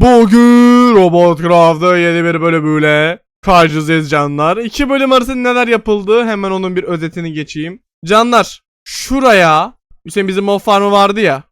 Bugün Robotcraft'ta yeni bir bölümüyle karşınızdayız canlar. İki bölüm arasında neler yapıldı hemen onun bir özetini geçeyim. Canlar şuraya Hüseyin bizim mob farmı vardı ya.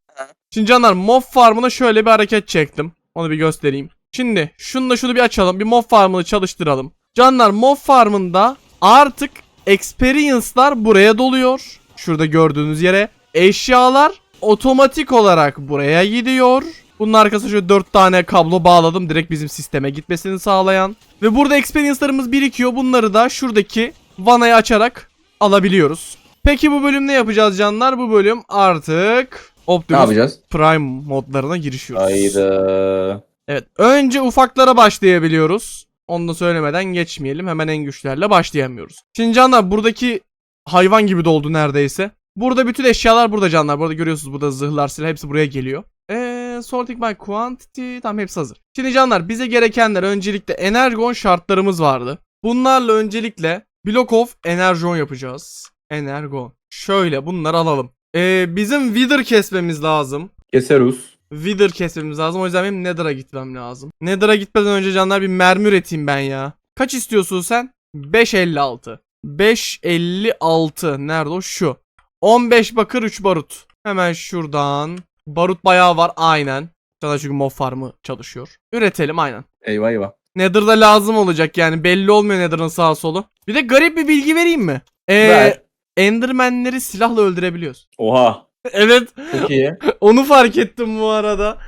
Şimdi canlar mob farmına şöyle bir hareket çektim. Onu bir göstereyim. Şimdi şunu şunu bir açalım. Bir mob farmını çalıştıralım. Canlar mob farmında artık experience'lar buraya doluyor. Şurada gördüğünüz yere. Eşyalar otomatik olarak buraya gidiyor. Bunun arkasına şöyle 4 tane kablo bağladım. Direkt bizim sisteme gitmesini sağlayan. Ve burada experience'larımız birikiyor. Bunları da şuradaki vanayı açarak alabiliyoruz. Peki bu bölüm ne yapacağız canlar? Bu bölüm artık Ne Optimus yapacağız? Prime modlarına girişiyoruz. Hayda. Evet. Önce ufaklara başlayabiliyoruz. Onu da söylemeden geçmeyelim. Hemen en güçlerle başlayamıyoruz. Şimdi canlar buradaki hayvan gibi doldu neredeyse. Burada bütün eşyalar burada canlar. Burada görüyorsunuz burada zırhlar silah hepsi buraya geliyor. Eee sorting by quantity tamam hepsi hazır. Şimdi canlar bize gerekenler öncelikle energon şartlarımız vardı. Bunlarla öncelikle block of energon yapacağız. Energon. Şöyle bunları alalım. Eee bizim wither kesmemiz lazım. Keserus. Wither kesmemiz lazım. O yüzden benim Nether'a gitmem lazım. Nether'a gitmeden önce canlar bir mermi üreteyim ben ya. Kaç istiyorsun sen? 5.56. 5.56. Nerede o? Şu. 15 bakır 3 barut. Hemen şuradan. Barut bayağı var aynen. Sana çünkü mob farmı çalışıyor. Üretelim aynen. Eyvah eyvah. Nether'da lazım olacak yani belli olmuyor Nether'ın sağ solu. Bir de garip bir bilgi vereyim mi? Ee, Ver. Enderman'leri silahla öldürebiliyoruz. Oha. evet Çok iyi. onu fark ettim bu arada.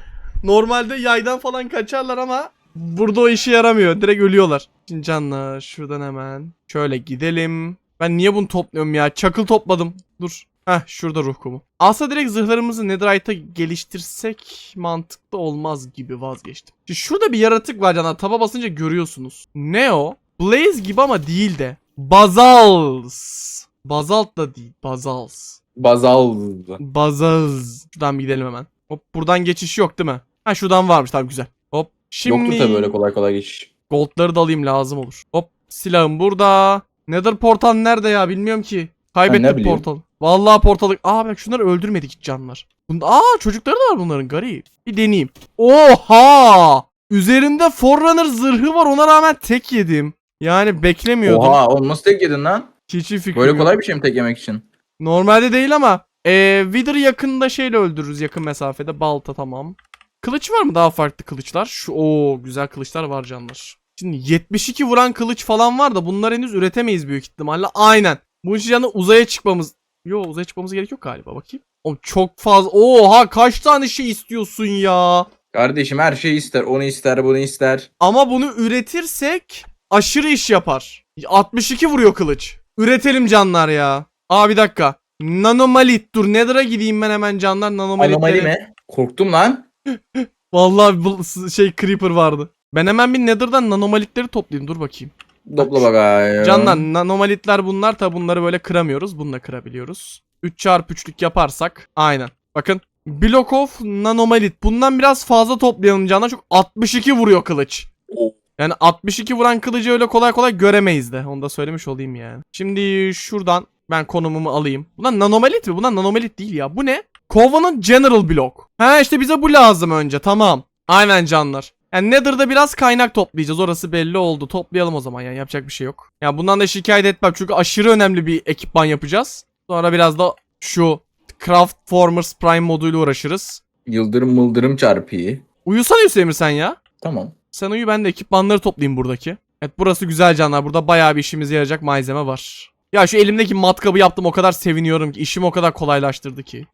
Normalde yaydan falan kaçarlar ama burada o işe yaramıyor. Direkt ölüyorlar. Şimdi canlar şuradan hemen şöyle gidelim. Ben niye bunu topluyorum ya? Çakıl topladım. Dur. Heh şurada ruh kumu. Aslında direkt zırhlarımızı Netherite'a geliştirsek mantıklı olmaz gibi vazgeçtim. Şimdi şurada bir yaratık var canlar. Taba basınca görüyorsunuz. Ne o? Blaze gibi ama değil de. Bazals. Bazalt da değil. Bazals. Bazal. Bazaz. Şuradan bir gidelim hemen. Hop buradan geçiş yok değil mi? Ha şuradan varmış tamam güzel. Hop. Şimdi Yoktur tabii öyle kolay kolay geçiş. goldları da alayım lazım olur. Hop silahım burada. Nether portal nerede ya bilmiyorum ki. Ben ne Kaybettim bileyim. portal. Vallahi portalı. Aa bak şunları öldürmedik hiç canlar. Bunda... Aa çocukları da var bunların garip. Bir deneyeyim. Oha! Üzerinde Forerunner zırhı var ona rağmen tek yedim. Yani beklemiyordum. Oha oğlum nasıl tek yedin lan? Hiçbir fikrim Böyle yok. kolay bir şey mi tek yemek için? Normalde değil ama eee Wither'ı yakında şeyle öldürürüz yakın mesafede. Balta tamam. Kılıç var mı daha farklı kılıçlar? Şu o güzel kılıçlar var canlar. Şimdi 72 vuran kılıç falan var da bunları henüz üretemeyiz büyük ihtimalle. Aynen. Yanında uzaya çıkmamız... Yo uzaya çıkmamız gerek yok galiba bakayım. Oğlum çok fazla. Oha kaç tane şey istiyorsun ya. Kardeşim her şeyi ister. Onu ister bunu ister. Ama bunu üretirsek aşırı iş yapar. 62 vuruyor kılıç. Üretelim canlar ya. Aa bir dakika. Nanomalit dur Nether'a gideyim ben hemen canlar nanomalitleri. Anomali mi? Korktum lan. Vallahi bu şey creeper vardı. Ben hemen bir Nether'dan nanomalitleri toplayayım dur bakayım. Topla bakayım. Canlar nanomalitler bunlar tabi bunları böyle kıramıyoruz. Bununla kırabiliyoruz. 3 çarpı 3'lük yaparsak aynen. Bakın Block of nanomalit. Bundan biraz fazla toplayalım canlar. Çok 62 vuruyor kılıç. Oh. Yani 62 vuran kılıcı öyle kolay kolay göremeyiz de. Onu da söylemiş olayım yani. Şimdi şuradan ben konumumu alayım. Bunlar nanomalit mi? Bunlar nanomalit değil ya. Bu ne? Covenant General Block. Ha işte bize bu lazım önce. Tamam. Aynen canlar. Yani Nether'da biraz kaynak toplayacağız. Orası belli oldu. Toplayalım o zaman yani yapacak bir şey yok. Ya bundan da şikayet etmem. Çünkü aşırı önemli bir ekipman yapacağız. Sonra biraz da şu Craft Formers Prime moduyla uğraşırız. Yıldırım mıldırım çarpıyı. Uyusana Hüseyin sen ya. Tamam. Sen uyu ben de ekipmanları toplayayım buradaki. Evet burası güzel canlar. Burada bayağı bir işimize yarayacak malzeme var. Ya şu elimdeki matkabı yaptım o kadar seviniyorum ki. işimi o kadar kolaylaştırdı ki.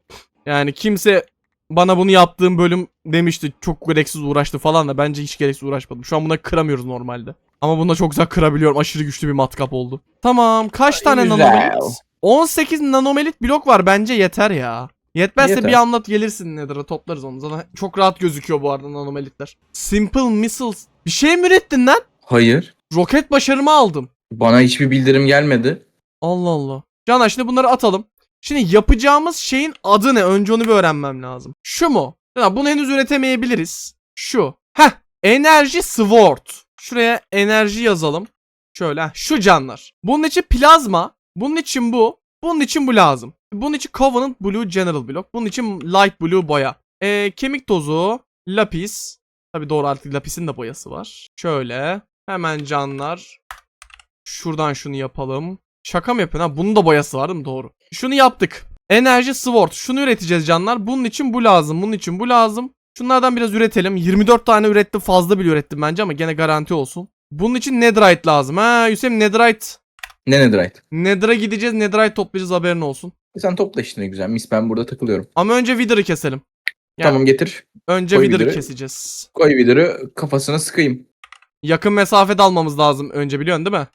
Yani kimse bana bunu yaptığım bölüm demişti çok gereksiz uğraştı falan da bence hiç gereksiz uğraşmadım. Şu an buna kıramıyoruz normalde. Ama bunda çok güzel kırabiliyorum. Aşırı güçlü bir matkap oldu. Tamam kaç tane Güzel. nanomelit? 18 nanomelit blok var bence yeter ya. Yetmezse Yeter. bir anlat gelirsin Nether'a toplarız onu. Zaten çok rahat gözüküyor bu arada nanomelitler. Simple missiles. Bir şey mi ürettin lan? Hayır. Roket başarımı aldım. Bana hiçbir bildirim gelmedi. Allah Allah. Canan şimdi bunları atalım. Şimdi yapacağımız şeyin adı ne? Önce onu bir öğrenmem lazım. Şu mu? Ya bunu henüz üretemeyebiliriz. Şu. Heh. Enerji Sword. Şuraya enerji yazalım. Şöyle. Şu canlar. Bunun için plazma. Bunun için bu. Bunun için bu lazım. Bunun için Covenant Blue General Block. Bunun için Light Blue boya. Ee, kemik tozu. Lapis. Tabi doğru artık lapisin de boyası var. Şöyle. Hemen canlar. Şuradan şunu yapalım. Şaka mı yapıyorsun ha? Bunun da boyası var değil mi? Doğru. Şunu yaptık. Enerji Sword. Şunu üreteceğiz canlar. Bunun için bu lazım. Bunun için bu lazım. Şunlardan biraz üretelim. 24 tane ürettim. Fazla bile ürettim bence ama gene garanti olsun. Bunun için Netherite lazım. Ha Hüseyin Netherite. Ne netherite? Nether'a gideceğiz. Netherite toplayacağız haberin olsun. E Sen topla işte ne güzel. Mis ben burada takılıyorum. Ama önce Wither'ı keselim. Yani- Tamam getir. Önce Wither'ı Wither'ı. keseceğiz. Koy vidırı kafasına sıkayım. Yakın mesafede almamız lazım önce biliyorsun değil mi?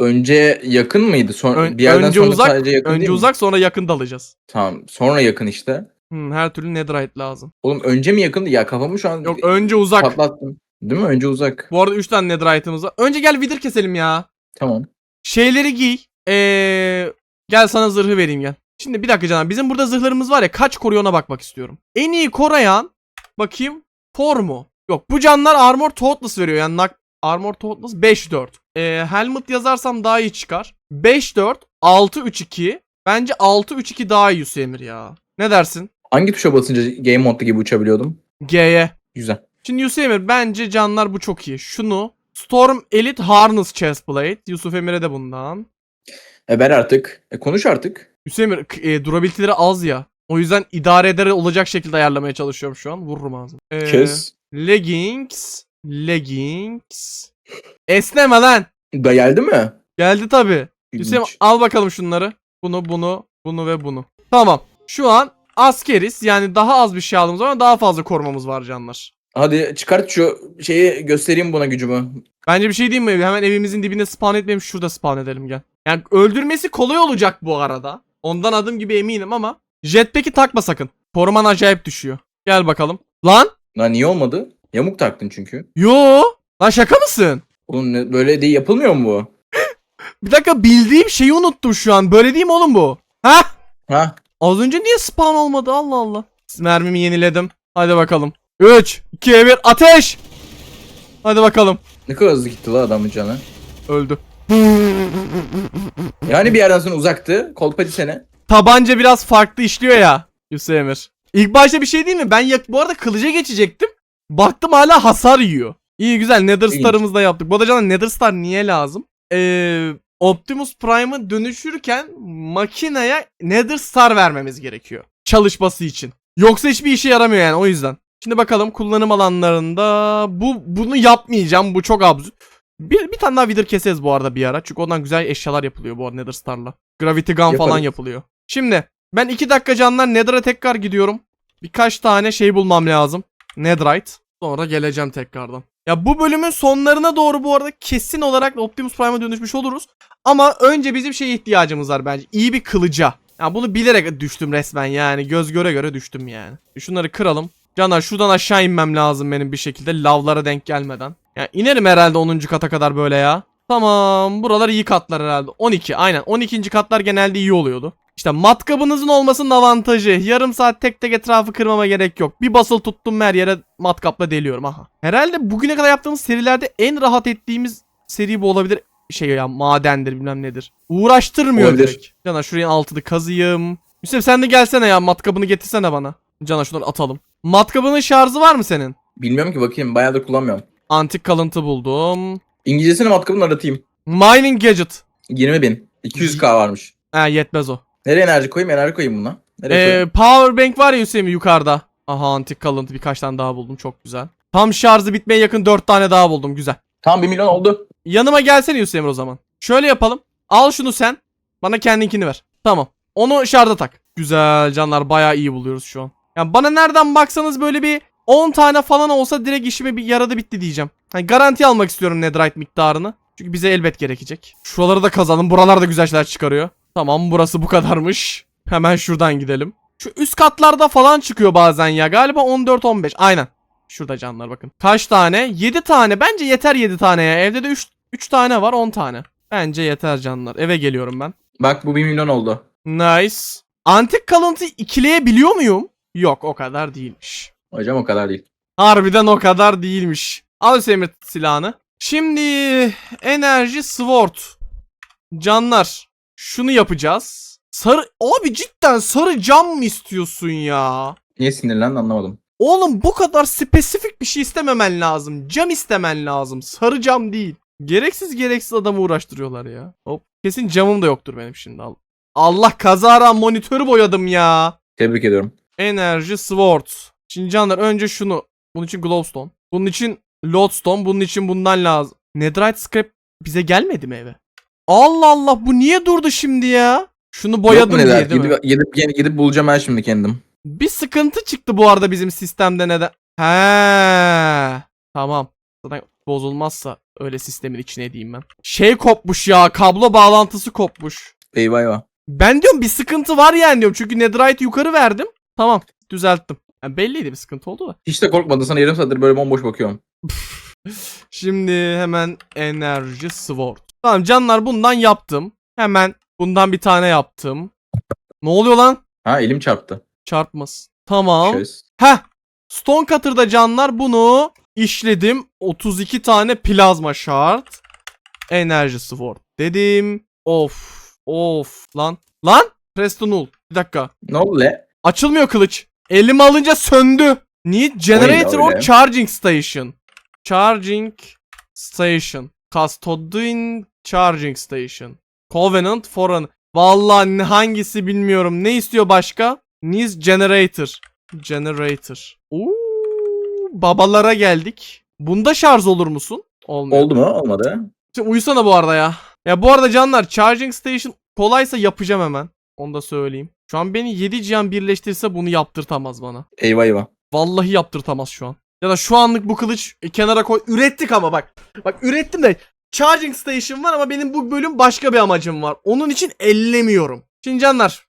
Önce yakın mıydı? Sonra Ön- bir yerden önce sonra uzak, sadece yakın önce değil mi? uzak sonra yakın dalacağız. Tamam. Sonra yakın işte. Hmm, her türlü Netherite lazım. Oğlum önce mi yakındı? Ya kafamı şu an Yok önce uzak. patlattım. Değil mi? Önce uzak. Bu arada 3 tane Netherite'ımız var. Önce gel Wither keselim ya. Tamam. Şeyleri giy. Ee, gel sana zırhı vereyim gel. Şimdi bir dakika canım. Bizim burada zırhlarımız var ya kaç koruyor ona bakmak istiyorum. En iyi koruyan bakayım for mu? Yok bu canlar armor totalness veriyor yani nak armor totalness 5-4. Ee, helmet yazarsam daha iyi çıkar. 5-4 6-3-2 Bence 6-3-2 daha iyi Hüseyin ya. Ne dersin? Hangi tuşa basınca game modda gibi uçabiliyordum? G'ye. Güzel. Şimdi Yusuf Emir bence canlar bu çok iyi. Şunu Storm Elite Harness Chestplate. Yusuf Emir'e de bundan. E ben artık. E konuş artık. Yusuf Emir e, durability'leri az ya. O yüzden idare eder olacak şekilde ayarlamaya çalışıyorum şu an. Vururum ağzını. Ee, Kes. Leggings. Leggings. Esneme lan. Da geldi mi? Geldi tabi. İlginç. al bakalım şunları. Bunu bunu bunu ve bunu. Tamam. Şu an askeriz. Yani daha az bir şey aldığımız ama daha fazla korumamız var canlar. Hadi çıkart şu şeyi göstereyim buna gücümü. Bence bir şey diyeyim mi? Hemen evimizin dibinde spawn etmeyelim. Şurada spawn edelim gel. Yani öldürmesi kolay olacak bu arada. Ondan adım gibi eminim ama. Jetpack'i takma sakın. Koruman acayip düşüyor. Gel bakalım. Lan? Lan niye olmadı? Yamuk taktın çünkü. Yo. Lan şaka mısın? Oğlum ne, böyle değil yapılmıyor mu bu? Bir dakika bildiğim şeyi unuttum şu an. Böyle değil mi oğlum bu? Ha? Ha? Az önce niye spawn olmadı? Allah Allah. Mermimi yeniledim. Hadi bakalım. 3, 2, 1 ateş. Hadi bakalım. Ne kadar hızlı gitti la adamın canı. Öldü. Yani bir yerden sonra uzaktı. Kolpati sene. tabanca biraz farklı işliyor ya Yusuf Emir. İlk başta bir şey değil mi? Ben yak bu arada kılıca geçecektim. Baktım hala hasar yiyor. İyi güzel Nether. Star'ımızı da yaptık. Bu arada canım Nether Star niye lazım? Ee, Optimus Prime'ı dönüşürken makineye Nether Star vermemiz gerekiyor. Çalışması için. Yoksa hiçbir işe yaramıyor yani o yüzden. Şimdi bakalım kullanım alanlarında bu bunu yapmayacağım. Bu çok absürt. Bir, bir tane daha Wither keseriz bu arada bir ara. Çünkü ondan güzel eşyalar yapılıyor bu arada Nether Star'la. Gravity Gun falan Yaparız. yapılıyor. Şimdi ben 2 dakika canlar Nether'a tekrar gidiyorum. Birkaç tane şey bulmam lazım. Netherite. Sonra geleceğim tekrardan. Ya bu bölümün sonlarına doğru bu arada kesin olarak Optimus Prime'a dönüşmüş oluruz. Ama önce bizim şeye ihtiyacımız var bence. İyi bir kılıca. Ya bunu bilerek düştüm resmen yani. Göz göre göre düştüm yani. Şunları kıralım. Canlar şuradan aşağı inmem lazım benim bir şekilde lavlara denk gelmeden. Ya inerim herhalde 10. kata kadar böyle ya. Tamam buralar iyi katlar herhalde. 12 aynen 12. katlar genelde iyi oluyordu. İşte matkabınızın olmasının avantajı. Yarım saat tek tek etrafı kırmama gerek yok. Bir basılı tuttum her yere matkapla deliyorum aha. Herhalde bugüne kadar yaptığımız serilerde en rahat ettiğimiz seri bu olabilir. Şey ya madendir bilmem nedir. Uğraştırmıyor Olabilir. direkt. Cana şuraya altını kazıyım. Yusuf sen de gelsene ya matkabını getirsene bana. Cana şunları atalım. Matkabının şarjı var mı senin? Bilmiyorum ki bakayım bayağıdır kullanmıyorum. Antik kalıntı buldum. İngilizcesini matkabını aratayım. Mining gadget. 20 bin. 200k varmış. Ha yetmez o. Nereye enerji koyayım? Enerji koyayım buna. Nereye Ee, koyayım? power bank var ya Hüseyin yukarıda. Aha antik kalıntı birkaç tane daha buldum çok güzel. Tam şarjı bitmeye yakın 4 tane daha buldum güzel. Tamam 1 milyon oldu. Yanıma gelsene Hüseyin o zaman. Şöyle yapalım. Al şunu sen. Bana kendinkini ver. Tamam. Onu şarja tak. Güzel canlar bayağı iyi buluyoruz şu an. Yani bana nereden baksanız böyle bir 10 tane falan olsa direkt işime bir yaradı bitti diyeceğim. Hani garanti almak istiyorum netherite miktarını. Çünkü bize elbet gerekecek. Şuraları da kazalım. Buralar da güzel şeyler çıkarıyor. Tamam burası bu kadarmış. Hemen şuradan gidelim. Şu üst katlarda falan çıkıyor bazen ya. Galiba 14-15. Aynen. Şurada canlar bakın. Kaç tane? 7 tane. Bence yeter 7 tane ya. Evde de 3 3 tane var 10 tane. Bence yeter canlar. Eve geliyorum ben. Bak bu 1 milyon oldu. Nice. Antik kalıntı ikileyebiliyor muyum? Yok o kadar değilmiş. Hocam o kadar değil. Harbiden o kadar değilmiş. Al Hüseyin silahını. Şimdi enerji sword. Canlar. Şunu yapacağız. Sarı abi cidden sarı cam mı istiyorsun ya? Niye sinirlendin anlamadım. Oğlum bu kadar spesifik bir şey istememen lazım. Cam istemen lazım. Sarı cam değil. Gereksiz gereksiz adamı uğraştırıyorlar ya. Hop. Kesin camım da yoktur benim şimdi. Al- Allah kazara monitörü boyadım ya. Tebrik ediyorum. Enerji Sword. Şimdi canlar önce şunu. Bunun için Glowstone. Bunun için Lodestone. Bunun için bundan lazım. Netherite Scrap bize gelmedi mi eve? Allah Allah bu niye durdu şimdi ya? Şunu boyadım diye değil mi? Gidip, gidip, gidip, gidip bulacağım ben şimdi kendim. Bir sıkıntı çıktı bu arada bizim sistemde neden? He. Tamam. Zaten bozulmazsa öyle sistemin içine diyeyim ben. Şey kopmuş ya. Kablo bağlantısı kopmuş. Eyvah eyvah. Ben diyorum bir sıkıntı var yani diyorum. Çünkü Netherite yukarı verdim. Tamam. Düzelttim. Yani belliydi bir sıkıntı oldu da. Hiç de korkmadın sana yarım saattir böyle bomboş bakıyorum. Şimdi hemen enerji sword. Tamam canlar bundan yaptım. Hemen bundan bir tane yaptım. Ne oluyor lan? Ha elim çarptı. Çarpmasın. Tamam. Şöyle. Heh. Stone Cutter'da canlar bunu işledim. 32 tane plazma şart. Enerji sword dedim. Of. Of. Lan. Lan. Preston Null. Bir dakika. Ne oldu le? Açılmıyor kılıç. Elimi alınca söndü. Need generator or charging station. Charging station. Custodian charging station. Covenant foreign. Vallahi hangisi bilmiyorum. Ne istiyor başka? Needs generator. Generator. Oo, babalara geldik. Bunda şarj olur musun? Olmuyor. Oldu mu? Olmadı. Şimdi uyusana bu arada ya. Ya bu arada canlar charging station kolaysa yapacağım hemen. Onu da söyleyeyim. Şu an beni 7 cihan birleştirse bunu yaptırtamaz bana. Eyvah eyvah. Vallahi yaptırtamaz şu an. Ya da şu anlık bu kılıç e, kenara koy. Ürettik ama bak. Bak ürettim de charging station var ama benim bu bölüm başka bir amacım var. Onun için ellemiyorum. Şimdi canlar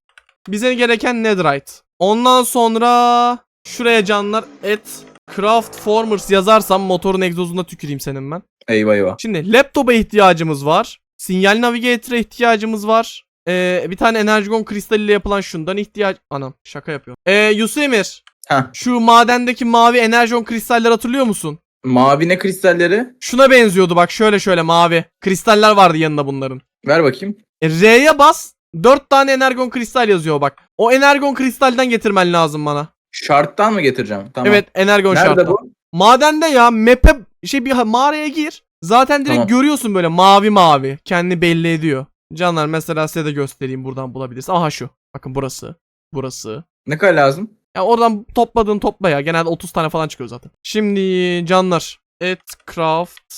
bize gereken netherite. Ondan sonra şuraya canlar et craft formers yazarsam motorun egzozuna tüküreyim senin ben. Eyvah eyvah. Şimdi laptopa ihtiyacımız var. Sinyal navigator'a ihtiyacımız var. Ee, bir tane energon kristaliyle yapılan şundan ihtiyaç... Anam şaka yapıyorum. Ee, Yusuf Emir. Heh. Şu madendeki mavi enerjon kristaller hatırlıyor musun? Mavi ne kristalleri? Şuna benziyordu bak şöyle şöyle mavi. Kristaller vardı yanında bunların. Ver bakayım. E, R'ye bas. 4 tane energon kristal yazıyor bak. O energon kristalden getirmen lazım bana. Şarttan mı getireceğim? Tamam. Evet energon Nerede şartı. bu? Madende ya map'e şey bir mağaraya gir. Zaten direkt Tamam. görüyorsun böyle mavi mavi. Kendini belli ediyor. Canlar mesela size de göstereyim buradan bulabilirsin. Aha şu. Bakın burası. Burası. Ne kadar lazım? Ya oradan topladığın topla ya. Genelde 30 tane falan çıkıyor zaten. Şimdi canlar. Et craft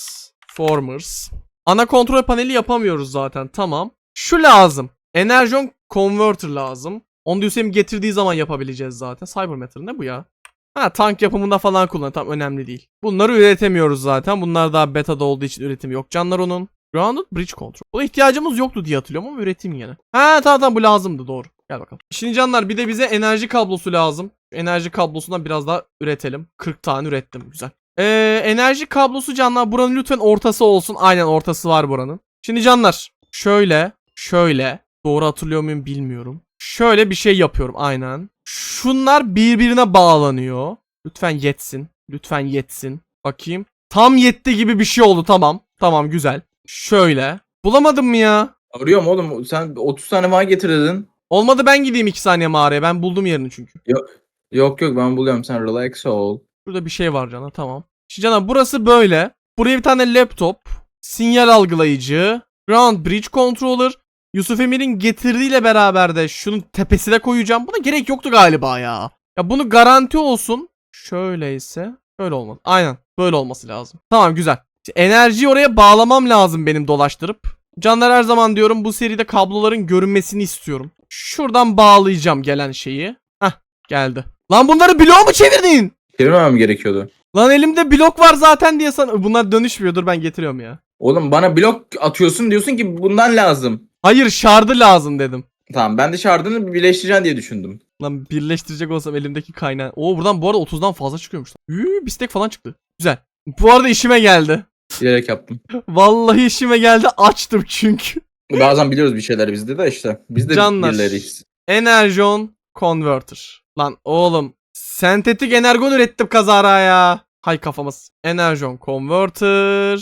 formers. Ana kontrol paneli yapamıyoruz zaten. Tamam. Şu lazım. Energon converter lazım. Onu Hüseyin getirdiği zaman yapabileceğiz zaten. Cybermetal ne bu ya? Ha tank yapımında falan kullan. Tam önemli değil. Bunları üretemiyoruz zaten. Bunlar daha beta'da olduğu için üretim yok. Canlar onun. Grounded Bridge Control. Buna ihtiyacımız yoktu diye hatırlıyorum ama üreteyim yine. Ha tamam tamam bu lazımdı doğru. Gel bakalım. Şimdi canlar bir de bize enerji kablosu lazım. Enerji kablosundan biraz daha üretelim. 40 tane ürettim. Güzel. Ee, enerji kablosu canlar buranın lütfen ortası olsun. Aynen ortası var buranın. Şimdi canlar şöyle şöyle doğru hatırlıyor muyum bilmiyorum. Şöyle bir şey yapıyorum aynen. Şunlar birbirine bağlanıyor. Lütfen yetsin. Lütfen yetsin. Bakayım. Tam yetti gibi bir şey oldu tamam. Tamam güzel. Şöyle. Bulamadım mı ya? Arıyorum oğlum. Sen 30 tane falan getirdin. Olmadı ben gideyim 2 saniye mağaraya. Ben buldum yerini çünkü. Yok yok ben buluyorum. Sen relax ol. Şurada bir şey var Cana tamam. Şimdi Cana burası böyle. Buraya bir tane laptop. Sinyal algılayıcı. Ground Bridge Controller. Yusuf Emir'in getirdiğiyle beraber de şunun tepesine koyacağım. Buna gerek yoktu galiba ya. Ya bunu garanti olsun. Şöyleyse. Böyle olmalı. Aynen. Böyle olması lazım. Tamam güzel. Şimdi enerjiyi oraya bağlamam lazım benim dolaştırıp. Canlar her zaman diyorum bu seride kabloların görünmesini istiyorum. Şuradan bağlayacağım gelen şeyi. Hah geldi. Lan bunları bloğa mı çevirdin? Çevirmemem gerekiyordu. Lan elimde blok var zaten diye sana... Bunlar dönüşmüyor dur ben getiriyorum ya. Oğlum bana blok atıyorsun diyorsun ki bundan lazım. Hayır şardı lazım dedim. Tamam ben de şardını birleştireceksin diye düşündüm. Lan birleştirecek olsam elimdeki kaynağı. Oo buradan bu arada 30'dan fazla çıkıyormuş. Yuu bistek falan çıktı. Güzel. Bu arada işime geldi. Bilerek yaptım. Vallahi işime geldi açtım çünkü. Bazen biliyoruz bir şeyler bizde de işte. Biz de Canlar. birileriyiz. Energon Converter. Lan oğlum. Sentetik energon ürettim kazara ya. Hay kafamız. Energon Converter.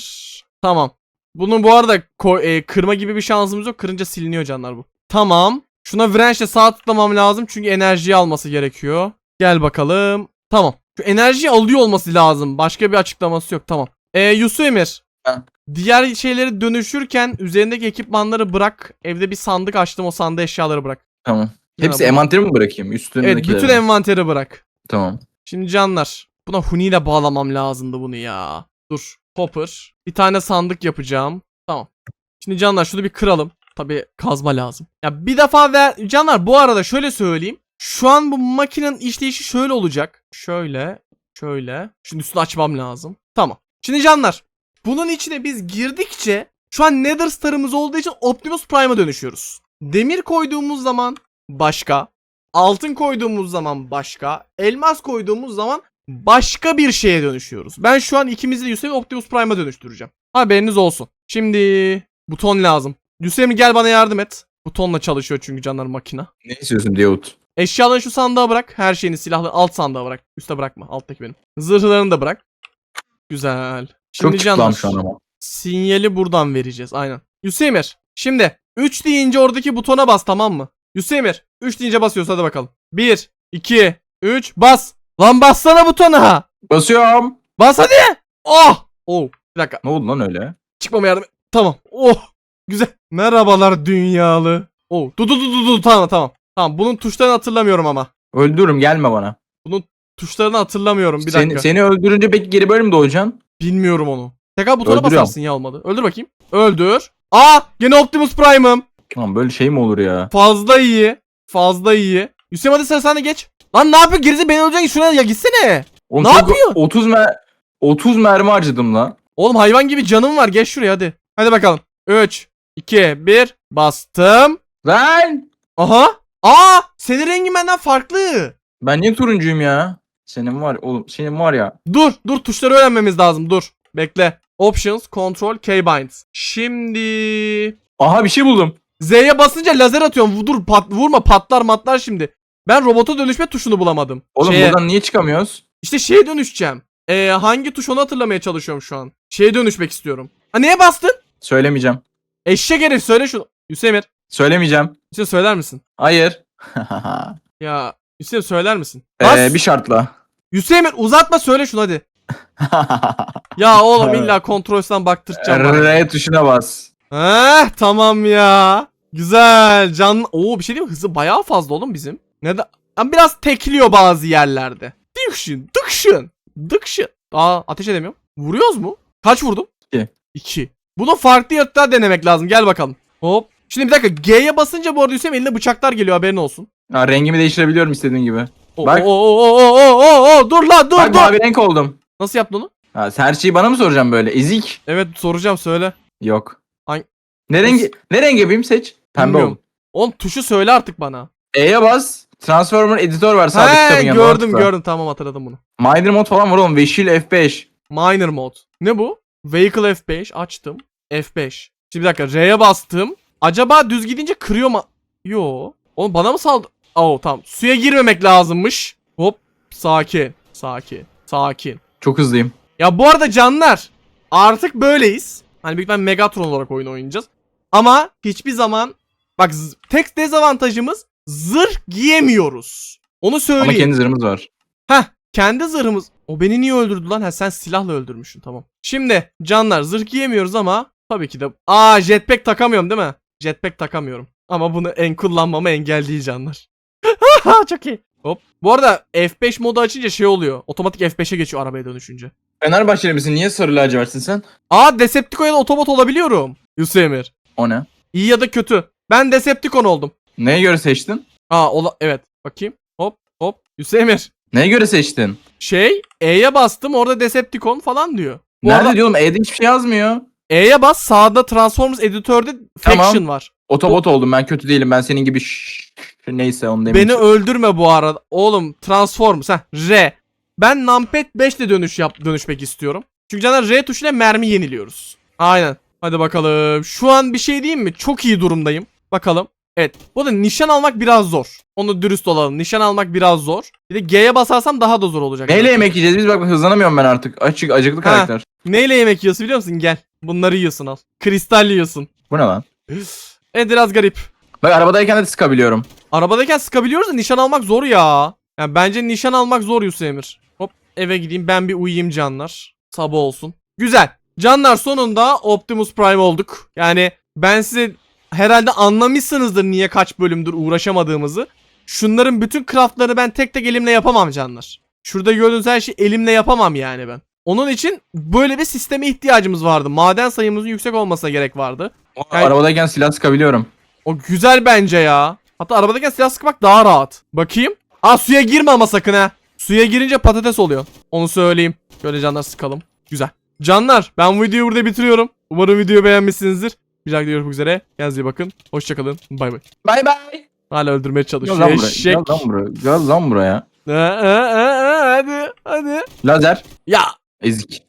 Tamam. Bunun bu arada e, kırma gibi bir şansımız yok. Kırınca siliniyor canlar bu. Tamam. Şuna wrench'le sağ tıklamam lazım çünkü enerjiyi alması gerekiyor. Gel bakalım. Tamam. Şu enerjiyi alıyor olması lazım. Başka bir açıklaması yok. Tamam. Ee, Yusuf Emir. Ha. Diğer şeyleri dönüşürken üzerindeki ekipmanları bırak. Evde bir sandık açtım. O sandığa eşyaları bırak. Tamam. Hepsi bak. envanteri mi bırakayım? Evet Üstündekileri. bütün envanteri bırak. Tamam. Şimdi canlar. Buna Huni ile bağlamam lazımdı bunu ya. Dur. Hopper. Bir tane sandık yapacağım. Tamam. Şimdi canlar şunu bir kıralım. Tabi kazma lazım. Ya bir defa ver. Canlar bu arada şöyle söyleyeyim. Şu an bu makinenin işleyişi şöyle olacak. Şöyle. Şöyle. Şimdi üstünü açmam lazım. Tamam. Şimdi canlar. Bunun içine biz girdikçe şu an Nether Star'ımız olduğu için Optimus Prime'a dönüşüyoruz. Demir koyduğumuz zaman başka. Altın koyduğumuz zaman başka. Elmas koyduğumuz zaman başka bir şeye dönüşüyoruz. Ben şu an ikimizi de Yusuf'u Optimus Prime'a dönüştüreceğim. Haberiniz olsun. Şimdi buton lazım. Yusuf'um gel bana yardım et. Butonla çalışıyor çünkü canlar makina. Ne istiyorsun Diyot? Eşyalarını şu sandığa bırak. Her şeyini silahlı alt sandığa bırak. Üste bırakma. Alttaki benim. Zırhlarını da bırak. Güzel. Şimdi Çok canlar. çıklam şu an ama. Sinyali buradan vereceğiz. Aynen. Yusemir. Şimdi 3 deyince oradaki butona bas tamam mı? Yusemir. 3 deyince basıyoruz hadi bakalım. 1, 2, 3 bas. Lan bassana butona. Basıyorum. Bas hadi. Oh. Oh. Bir dakika. Ne oldu lan öyle? Çıkmama yardım. Tamam. Oh. Güzel. Merhabalar dünyalı. Oh. Dur dur dur dur, dur. Tamam tamam. Tamam bunun tuşlarını hatırlamıyorum ama. Öldürürüm gelme bana. Tuşlarını hatırlamıyorum. Bir seni, dakika. seni öldürünce peki geri böyle mi doğacaksın? Bilmiyorum onu. Tekrar butona Öldürüyorum. basarsın ya olmadı. Öldür bakayım. Öldür. Aa gene Optimus Prime'ım. Lan böyle şey mi olur ya? Fazla iyi. Fazla iyi. Hüseyin hadi sıra sende geç. Lan ne yapıyor? Gerize beni öleceksin. Şuraya ya gitsene. Oğlum Ne çok- yapıyor? 30 mer 30 mermi harcadım lan. Oğlum hayvan gibi canım var. Geç şuraya hadi. Hadi bakalım. 3, 2, 1. Bastım. Lan! Aha. Aa senin rengin benden farklı. Ben niye turuncuyum ya? Senin var oğlum senin var ya. Dur dur tuşları öğrenmemiz lazım. Dur. Bekle. Options, Control, Keybinds. Şimdi Aha bir şey buldum. Z'ye basınca lazer atıyorum. Dur pat, vurma patlar matlar şimdi. Ben robota dönüşme tuşunu bulamadım. Oğlum Şeye- buradan niye çıkamıyoruz? İşte şeye dönüşeceğim. Ee, hangi tuş onu hatırlamaya çalışıyorum şu an. Şeye dönüşmek istiyorum. Ha neye bastın? Söylemeyeceğim. Eşek herif söyle şunu. Hüseyin Söylemeyeceğim. Hüseyin söyler misin? Hayır. Ya Hüseyin söyler misin? Bas. ee, bir şartla. Hüseyin uzatma söyle şunu hadi. Ya oğlum illa kontrolsten baktıracağım. bana. R tuşuna bas. Heh tamam ya. Güzel. Can Oo bir şey diyeyim mi? Hızı bayağı fazla oğlum bizim. Neden? Ama biraz tekliyor bazı yerlerde. Dıkşın, dıkşın, dıkşın. Aa ateş edemiyorum. Vuruyoruz mu? Kaç vurdum? İki. 2. Bunu farklı yaratıklar denemek lazım. Gel bakalım. Hop. Şimdi bir dakika G'ye basınca bu arada Hüseyin eline bıçaklar geliyor haberin olsun. Ha, rengimi değiştirebiliyorum istediğin gibi. Oo, Bak. oo, oo, oo, oo, oo, dur lan dur Bak dur. mavi renk oldum. Nasıl yaptın onu? Ha, her şeyi bana mı soracağım böyle? Ezik. Evet soracağım söyle. Yok. Hangi- Ne rengi ne renk yapayım seç? Pembe Bilmiyorum. ol. Oğlum tuşu söyle artık bana. E'ye bas. Transformer editör var sağdaki He kitabın yanında. gördüm tıkla. gördüm tamam hatırladım bunu. Miner mod falan var oğlum. Veşil F5. Minor mod. Ne bu? Vehicle F5 açtım. F5. Şimdi bir dakika R'ye bastım. Acaba düz gidince kırıyor mu? Yo. Oğlum bana mı saldı? Oo tamam. Suya girmemek lazımmış. Hop. Sakin. Sakin. Sakin. Çok hızlıyım. Ya bu arada canlar. Artık böyleyiz. Hani büyük ihtimalle Megatron olarak oyun oynayacağız. Ama hiçbir zaman bak tek dezavantajımız zırh giyemiyoruz. Onu Ama söyleyeyim. kendi zırhımız var. Heh kendi zırhımız. O beni niye öldürdü lan? Ha sen silahla öldürmüşsün tamam. Şimdi canlar zırh giyemiyoruz ama tabii ki de. Aa jetpack takamıyorum değil mi? Jetpack takamıyorum. Ama bunu en kullanmama engel değil canlar. Çok iyi. Hop. Bu arada F5 modu açınca şey oluyor. Otomatik F5'e geçiyor arabaya dönüşünce. Fenerbahçeli misin? Niye sarı lacivertsin sen? Aa Decepticon ya da Autobot olabiliyorum. Yusuf Emir. O ne? İyi ya da kötü. Ben Decepticon oldum. Neye göre seçtin? Aa ola evet. Bakayım. Hop hop. Yusuf Emir. Neye göre seçtin? Şey E'ye bastım orada Decepticon falan diyor. Bu Nerede arada- diyorum? E'de hiçbir şey yazmıyor. E'ye bas sağda Transformers editörde Tamam. Faction var. Otobot oldum ben kötü değilim. Ben senin gibi şşş, neyse onu Beni demeyeceğim. öldürme bu arada. Oğlum Transformers ha R. Ben Numpad 5 ile dönüş yap dönüşmek istiyorum. Çünkü canlar R tuşuyla mermi yeniliyoruz. Aynen. Hadi bakalım. Şu an bir şey diyeyim mi? Çok iyi durumdayım. Bakalım. Evet. Bu da nişan almak biraz zor. Onu dürüst olalım. Nişan almak biraz zor. Bir de G'ye basarsam daha da zor olacak. Neyle yemek yiyeceğiz? Biz bak hızlanamıyorum ben artık. Açık acıklı Ha. karakter. Neyle yemek yiyorsun biliyor musun? Gel. Bunları yiyorsun al. Kristal yiyorsun. Bu ne lan? Evet biraz garip. Bak arabadayken de sıkabiliyorum. Arabadayken sıkabiliyoruz da nişan almak zor ya. Yani bence nişan almak zor Yusuf Emir. Hop. eve gideyim ben bir uyuyayım canlar. Sabah olsun. Güzel. Canlar sonunda Optimus Prime olduk. Yani ben size herhalde anlamışsınızdır niye kaç bölümdür uğraşamadığımızı. Şunların bütün craftları ben tek tek elimle yapamam canlar. Şurada gördüğünüz her şeyi elimle yapamam yani ben. Onun için böyle bir sisteme ihtiyacımız vardı. Maden sayımızın yüksek olmasına gerek vardı. Yani- Arabadayken silah sıkabiliyorum. O güzel bence ya. Hatta arabadayken silah sıkmak daha rahat. Bakayım. Aa suya girme ama sakın ha. Suya girince patates oluyor. Onu söyleyeyim. Şöyle canlar sıkalım. Güzel. Canlar ben bu videoyu burada bitiriyorum. Umarım videoyu beğenmişsinizdir. Bir dahaki görüşmek üzere. Kendinize iyi bakın. Hoşçakalın. Bay bay. Bay bay. Hala öldürmeye Gel çalışıyor. lan buraya. Eşek. Gel lan buraya. Gel lan buraya. Ee, ee, ee, ee, hadi hadi. Lazer. Ya Ezik.